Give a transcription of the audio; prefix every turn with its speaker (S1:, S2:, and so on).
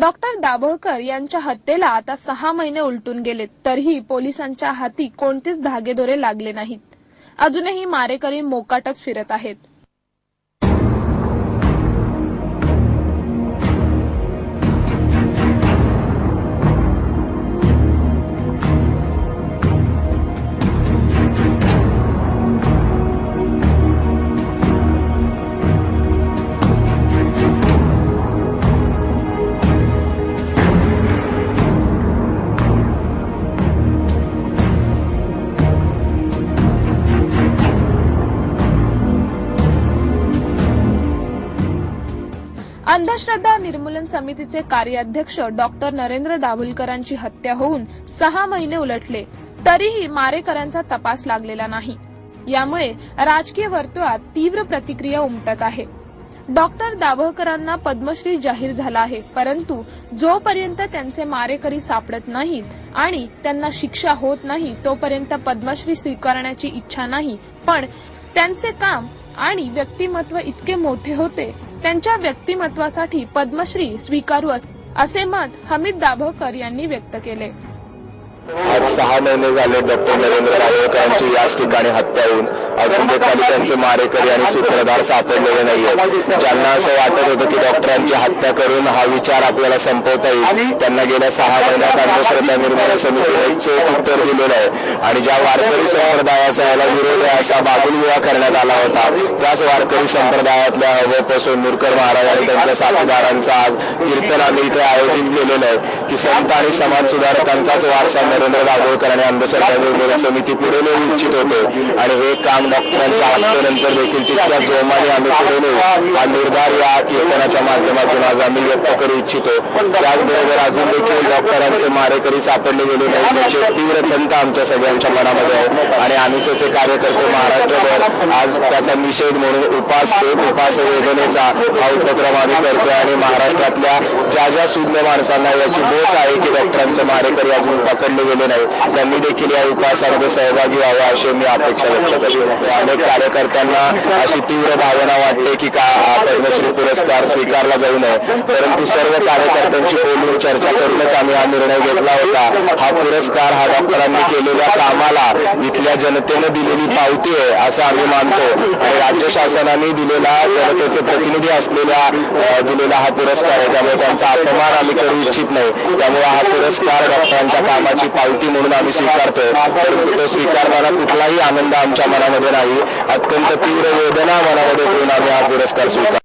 S1: doctor Dabholkar यांच्या हत्येला आता सहा महिने उलटून गेलेत तरीही पोलिसांच्या हाती कोणतेच धागेदोरे लागले नाहीत अजूनही मारेकरी मोकाटच फिरत आहेत अंधश्रद्धा निर्मूलन समितीचे कार्याध्यक्ष डॉक्टर नरेंद्र दाभोलकरांची हत्या होऊन सहा महिने उलटले तरीही मारेकरांचा तपास लागलेला नाही यामुळे राजकीय वर्तुळात तीव्र प्रतिक्रिया उमटत आहे डॉक्टर दाभोळकरांना पद्मश्री जाहीर झाला आहे परंतु जोपर्यंत त्यांचे मारेकरी सापडत नाहीत आणि त्यांना शिक्षा होत नाही तोपर्यंत पद्मश्री स्वीकारण्याची इच्छा नाही पण त्यांचे काम आणि व्यक्तिमत्व इतके मोठे होते त्यांच्या व्यक्तिमत्वासाठी पद्मश्री स्वीकारू असे मत हमीद दाभोकर यांनी व्यक्त केले
S2: आज सहा महिने झाले डॉक्टर नरेंद्र यांची याच ठिकाणी हत्या होऊन
S1: अजून देखील मारेकरी आणि सूत्रधार सापडलेले नाहीये ज्यांना असं वाटत होतं की डॉक्टरांची हत्या करून हा विचार आपल्याला संपवता येईल
S2: त्यांना गेल्या सहा महिन्यात अंधश्रद्धा निर्माण समितीने चोख उत्तर दिलेलं आहे आणि ज्या वारकरी संप्रदायाचा याला विरोध आहे असा विवाह करण्यात आला होता त्याच वारकरी संप्रदायातल्या अवयपासून मुरकर महाराज आणि त्यांच्या साथीदारांचा आज कीर्तन आम्ही इथे आयोजित केलेलं आहे की संत आणि समाज सुधारकांचाच वारसा नरेंद्र दाभोळकर आणि अंधश्रद्धा समिती पुढे नेऊ इच्छित होते आणि हे काम डॉक्टरांच्या हत्येनंतर देखील तितक्या जोमाने आम्ही पुढे नेऊ हा निर्धार या कीर्तनाच्या माध्यमातून आज आम्ही व्यक्त करू इच्छितो त्याचबरोबर अजून देखील डॉक्टरांचे मारेकरी सापडले गेले नाही याची तीव्र खंत आमच्या सगळ्यांच्या मनामध्ये आहे आणि आमिसेचे कार्यकर्ते महाराष्ट्रभर आज त्याचा निषेध म्हणून उपास एक उपास वेदनेचा हा उपक्रम आम्ही करतोय आणि महाराष्ट्रातल्या ज्या ज्या शून्य माणसांना याची बोच आहे की डॉक्टरांचे मारेकरी अजून पकडले गेले नाही त्यांनी देखील या उपवासामध्ये सहभागी व्हावं अशी मी अपेक्षा व्यक्त करतो अनेक कार्यकर्त्यांना अशी तीव्र भावना वाटते की का पद्मश्री पुरस्कार स्वीकारला जाऊ नये परंतु सर्व कार्यकर्त्यांची बोलून चर्चा करूनच आम्ही हा निर्णय घेतला होता हा पुरस्कार हा डॉक्टरांनी केलेल्या कामाला इथल्या जनतेने दिलेली पावती आहे असं आम्ही मानतो आणि राज्य शासनाने दिलेला जनतेचे प्रतिनिधी असलेल्या दिलेला हा पुरस्कार आहे त्यामुळे त्यांचा अपमान आम्ही करू इच्छित नाही त्यामुळे हा पुरस्कार डॉक्टरांच्या कामाची पावती म्हणून आम्ही स्वीकारतो पण तो स्वीकारताना
S1: कुठलाही आनंद आमच्या मनामध्ये नाही अत्यंत तीव्र वेदना मनामध्ये ठेवून आम्ही हा पुरस्कार स्वीकार